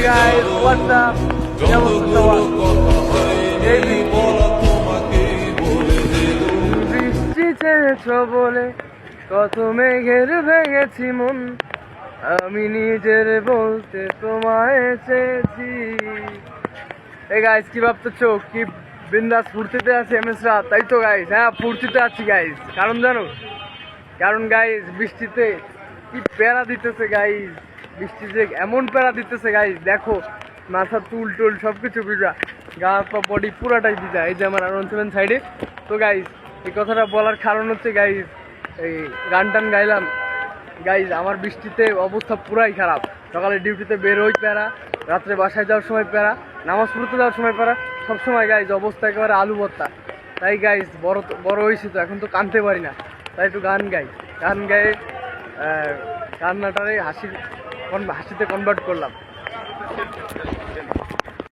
guys, what's up? কেমন বৃষ্টি চেয়েছ বলে কত মেঘের ভেঙেছি মন আমি নিজের বলতে তোমায় চেয়েছি এই গাইস কি ভাবতেছো কি বিন্দাস ফুর্তিতে আছে এম এস রাত তাই তো গাইস হ্যাঁ ফুর্তিতে আছি গাইস কারণ জানো কারণ গাইস বৃষ্টিতে কি প্যারা দিতেছে গাইস বৃষ্টিতে এমন প্যারা দিতেছে গাইস দেখো, মাথা তুল টুল সব কিছু ভিজা গা, পা বডি পুরাটাই ভিজা এই যে আমার আরন সেভেন সাইডে তো গাইস এই কথাটা বলার কারণ হচ্ছে গাইস এই গান টান গাইলাম। গাইজ আমার বৃষ্টিতে অবস্থা পুরাই খারাপ। সকালে ডিউটিতে বের হই প্যারা, রাত্রে বাসায় যাওয়ার সময় প্যারা, নামাজ পড়তে যাওয়ার সময় প্যারা। সবসময় গাইজ অবস্থা একেবারে আলু ভর্তা। তাই গাইজ বড় বড় হয়েছি তো, এখন তো কানতে পারি না। তাই একটু গান গাই। গান গায়ে কান্নাটারে হাসি হাসিতে কনভার্ট করলাম।